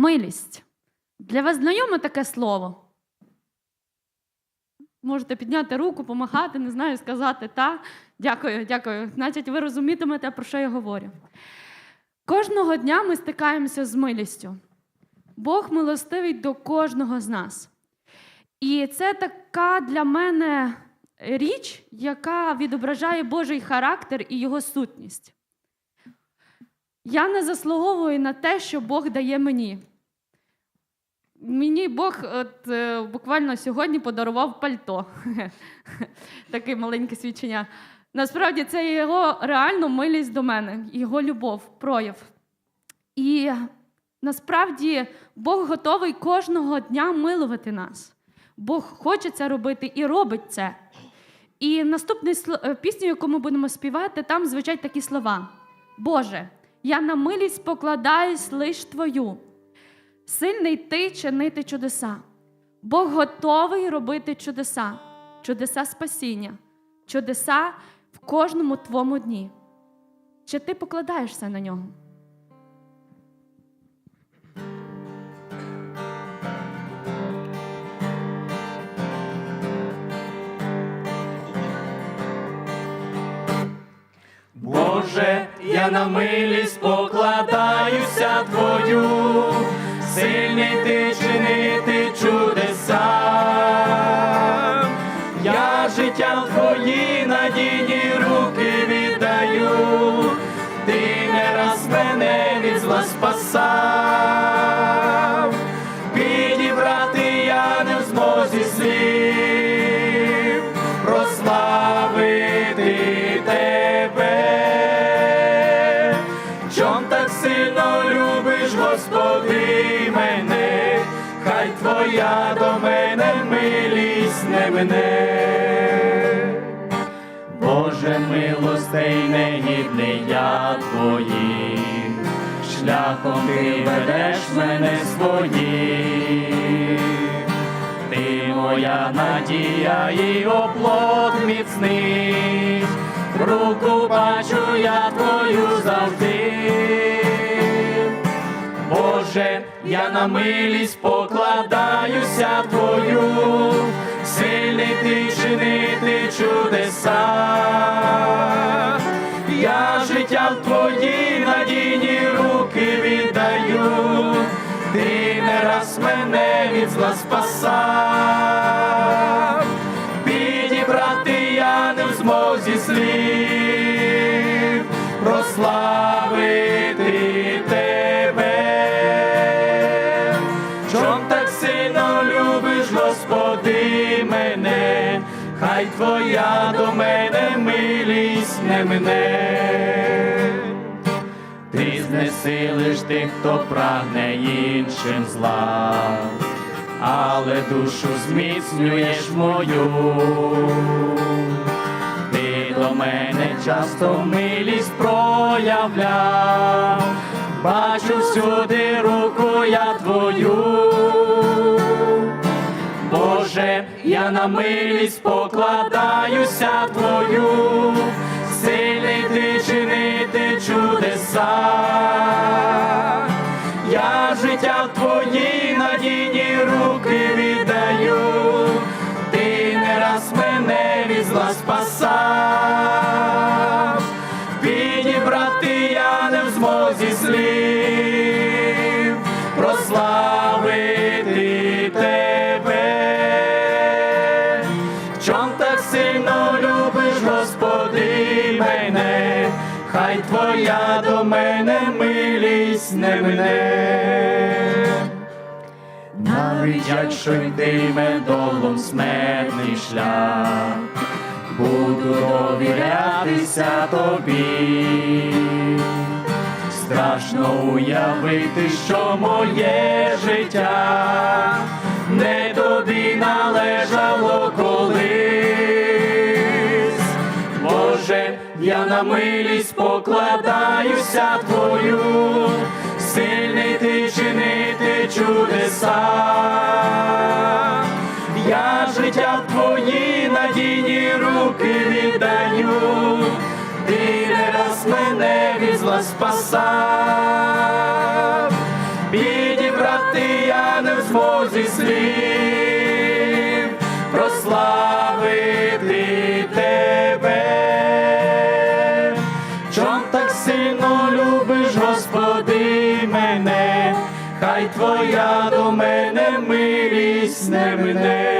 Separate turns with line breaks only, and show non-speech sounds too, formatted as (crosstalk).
Милість. Для вас знайоме таке слово? Можете підняти руку, помахати, не знаю, сказати та. Дякую, дякую. Значить, ви розумітимете, про що я говорю. Кожного дня ми стикаємося з милістю. Бог милостивий до кожного з нас. І це така для мене річ, яка відображає Божий характер і його сутність. Я не заслуговую на те, що Бог дає мені. Мені Бог от, е, буквально сьогодні подарував пальто. (laughs) Таке маленьке свідчення. Насправді це його реальну милість до мене, його любов, прояв. І насправді Бог готовий кожного дня милувати нас. Бог хоче це робити і робить це. І наступну пісню, яку ми будемо співати, там звучать такі слова: Боже, я на милість покладаюсь лиш Твою. Сильний ти чинити чудеса. Бог готовий робити чудеса, чудеса спасіння, чудеса в кожному твоєму дні. Чи ти покладаєшся на нього?
Боже, я на милість покладаюся Твою, сильний ти чинити мене. Боже милостей негідний я твоїх, шляхом ти ведеш мене своїх. Ти моя надія і оплот міцний, руку бачу я твою завжди. Боже, я на милість покладаюся твою, сильний ти чинити чудеса. Я життя в твої надійні руки віддаю, ти не раз мене від зла спасав, підібрати я не в змозі слів, прославити сильно любиш, Господи, мене, хай твоя до мене милість не мене. Ти знесилиш тих, хто прагне іншим зла, але душу зміцнюєш мою. Ти до мене часто милість проявляв, бачу всюди руку я твою. Боже, я на милість покладаюся твою, сильний ти чинити чудеса. Я життя в твої надійні руки віддаю, ти не раз мене від зла спасав, підібрати я не в змозі слів, Чом так сильно любиш, Господи, мене, хай твоя до мене милість не мене. Навіть якщо йтиме долом смертний шлях, буду довірятися тобі. Страшно уявити, що моє життя не тобі належало я на милість покладаюся твою, сильний ти чинити чудеса. Я життя в твої надійні руки віддаю, ти не раз мене від зла спасав, підібрати змозі слів. Прославити любиш, Господи, мене, хай Твоя до мене милість не мине.